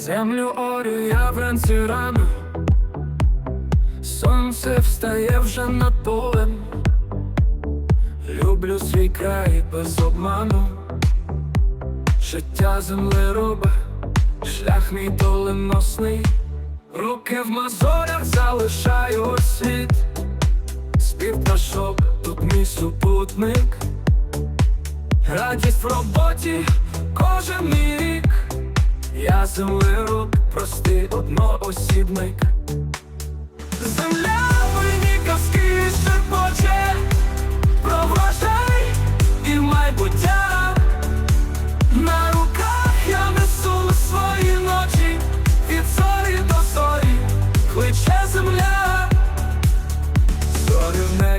Землю орю я вранці рано, сонце встає вже над полем. Люблю свій край без обману, життя землероба, шлях мій доленосний, руки в мозолях залишаю світ, спів пташок, тут мій супутник, радість в роботі, кожен мій рік. Я землероб, простий одноосібник. Земля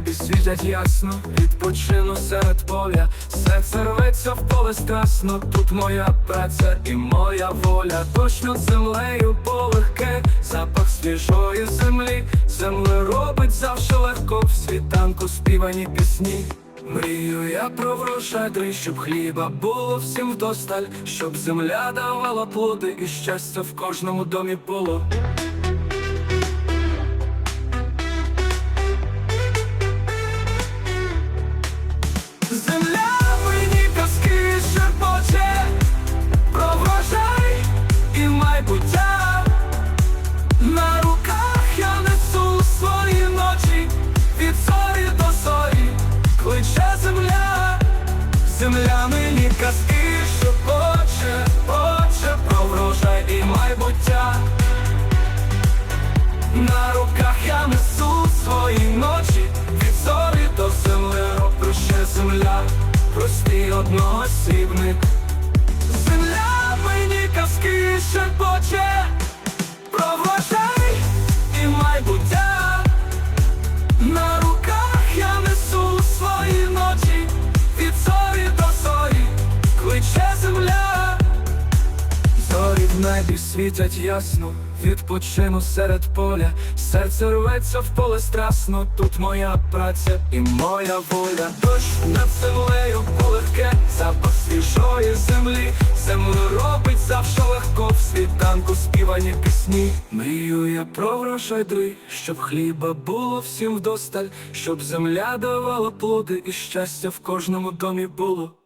небі світять ясно, відпочину серед поля, серце рветься в поле страсно, тут моя праця і моя воля, точно землею полегке, запах свіжої землі, земле робить завжди легко в світанку співані пісні. Мрію я про врожай, щоб хліба було всім вдосталь, щоб земля давала плоди і щастя в кожному домі було. Земля мені казки шепоче, поче про врожай і майбуття. На руках я несу свої ночі від зорі до земли Прощає земля, простий одноосібник Земля мені казки шепоче Про небі світять ясно, відпочину серед поля, серце рветься в поле страсно, тут моя праця і моя воля. Дощ над землею полегке, запах свіжої землі, землю робить завжди легко в світанку співані пісні. Мрію я про врожай дрий, щоб хліба було всім вдосталь, щоб земля давала плоди і щастя в кожному домі було.